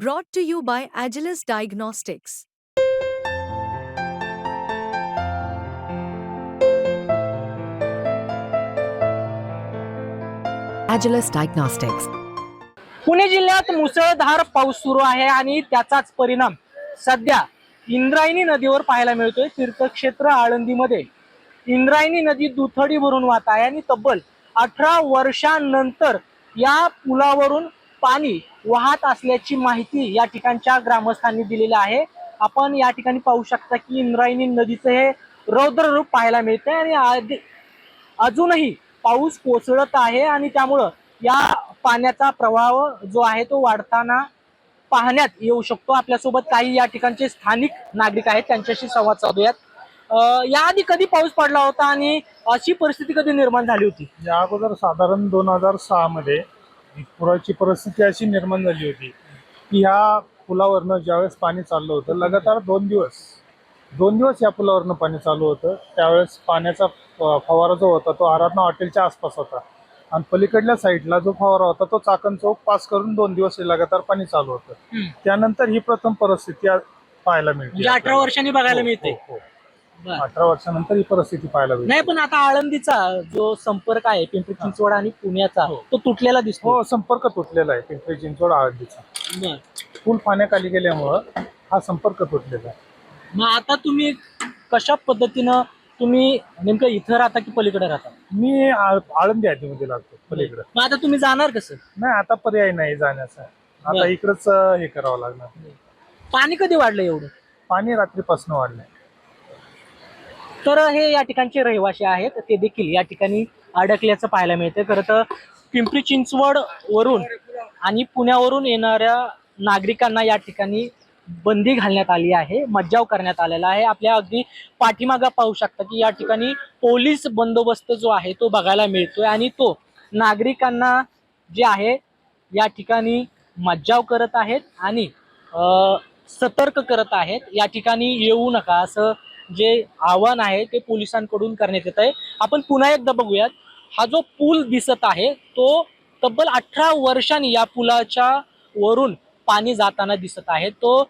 Brought to you by Agilus Diagnostics. Agilus Diagnostics. Pune जिल्ह्यात मुसळधार पाऊस सुरू आहे आणि त्याचाच परिणाम सध्या इंद्रायणी नदीवर पाहायला मिळतोय तीर्थक्षेत्र आळंदीमध्ये इंद्रायणी नदी दुथडी भरून वाहत आहे आणि तब्बल अठरा वर्षांनंतर या पुलावरून पाणी वाहत असल्याची माहिती या ठिकाणच्या ग्रामस्थांनी दिलेली आहे. आपण या ठिकाणी पाहू शकता की इंद्रायणी नदीचं हे रौद्र रूप पाहायला मिळते आणि आधी- अजूनही पाऊस कोसळत आहे आणि त्यामुळं या पाण्याचा प्रवाह जो आहे तो वाढताना पाहण्यात येऊ शकतो. आपल्यासोबत काही या ठिकाणचे स्थानिक नागरिक आहेत त्यांच्याशी संवाद साधूयात. याआधी कधी पाऊस पडला होता आणि अशी परिस्थिती कधी निर्माण झाली होती? या अगोदर साधारण दोन हजार सहा मध्ये पुराची परिस्थिती अशी निर्माण झाली होती की ह्या पुलावरनं ज्यावेळेस पाणी चाललं होतं लगातार दोन दिवस दोन दिवस या पुलावरनं पाणी चालू होतं. त्यावेळेस पाण्याचा फवारा जो होता तो आराधना हॉटेलच्या आसपास होता. आणि पलीकडल्या साईडला जो फवारा होता तो चाकण चौक पास करून दोन दिवस हे लगातार पाणी चालू होतं. त्यानंतर ही प्रथम परिस्थिती पाहायला मिळते. म्हणजे अठरा वर्षांनी बघायला हो, मिळते. हो, हो. अठरा वर्षानंतर ही परिस्थिती पाहायला मिळते नाही पण आता आळंदीचा जो संपर्क आहे पिंपरी चिंचवड आणि पुण्याचा तो तुटलेला दिसतो. हो संपर्क तुटलेला आहे पिंपरी चिंचवड आळंदीचा. पूल पाण्याखाली गेल्यामुळं हा संपर्क तुटलेला आहे. मग आता तुम्ही कशा पद्धतीनं तुम्ही नेमकं इथं राहता की पलीकडे राहता? मी आळ- आळंदी आधीमध्ये लागतो पलीकडं. मग आता तुम्ही जाणार कसं? नाही आता पर्याय नाही जाण्याचा. आता. इकडंच हे करावं लागणार. पाणी कधी वाढलं एवढं? पाणी रात्रीपासून वाढलंय. तर हे या ठिकाणचे रहिवासी आहेत. ते देखील या ठिकाणी अडकल्याचं पाहायला मिळतं खरं तर पिंपरी चिंचवड वरून आणि पुण्यावरून येणाऱ्या नागरिकांना या ठिकाणी बंदी घालण्यात आली आहे मज्जाव करण्यात आलेला आहे. आपल्या अगदी पाठीमागा पाहू शकता की या ठिकाणी पोलीस बंदोबस्त जो आहे तो बघायला मिळतोय आणि तो नागरिकांना जे आहे या ठिकाणी मज्जाव करत आहेत आणि सतर्क करत आहेत. या ठिकाणी येऊ नका असं जे आव्हान आहे ते पोलिसांकडून करण्यात येत आहे. आपण पुन्हा एकदा बघूयात. हा जो पूल दिसत आहे तो तब्बल अठरा वर्षांनी या पुलाच्या वरून पाणी जाताना दिसत आहे. तो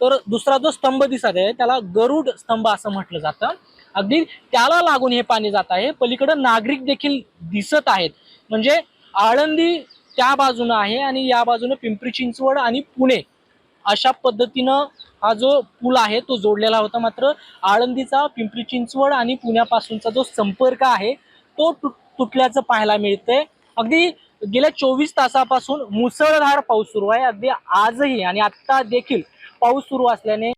तर दुसरा जो स्तंभ दिसत आहे त्याला गरुड स्तंभ असं म्हटलं जातं. अगदी त्याला लागून हे पाणी जात आहे. पलीकडे नागरिक देखील दिसत आहेत. म्हणजे आळंदी त्या बाजूनं आहे आणि या बाजूनं पिंपरी चिंचवड आणि पुणे अशा पद्धतीनं हा जो पूल आहे तो जोडलेला होता मात्र आळंदीचा पिंपरी चिंचवड आणि पुण्यापासूनचा जो संपर्क आहे तो तुटल्याचं पाहायला मिळतंय. अगदी गेल्या चोवीस तासापासून मुसळधार पाऊस सुरू आहे. अगदी आजही आणि आत्ता देखील पाऊस सुरू असल्याने